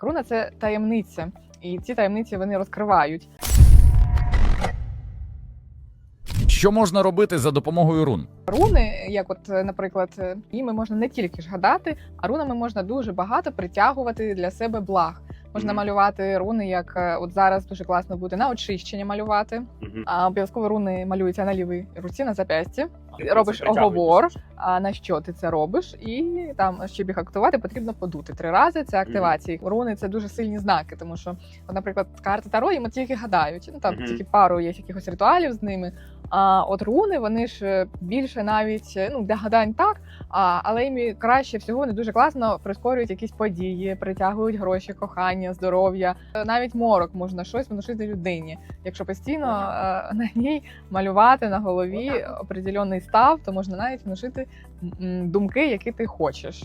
Руна це таємниця, і ці таємниці вони розкривають. Що можна робити за допомогою рун? Руни, як от, наприклад, е, можна не тільки ж гадати, а рунами можна дуже багато притягувати для себе благ. Можна Мгм. малювати руни, як е, от зараз дуже класно буде на очищення малювати. Мгм. А обов'язково руни малюються на лівій руці, на зап'ясті. Робиш оговор. А на що ти це робиш? І там, щоб їх активувати, потрібно подути три рази. Це активації. Руни це дуже сильні знаки, тому що, от, наприклад, карти Таро їм тільки гадають. Ну там Мгм. тільки пару є якихось ритуалів з ними. А от руни вони ж е, більше навіть е, ну для гадань так. А але їм краще всього вони дуже класно прискорюють якісь події, притягують гроші, кохання, здоров'я. Е, Навіть морок можна щось внушити людині, якщо постійно е, на ній малювати на голові определений став, то можна навіть внушити думки, які ти хочеш.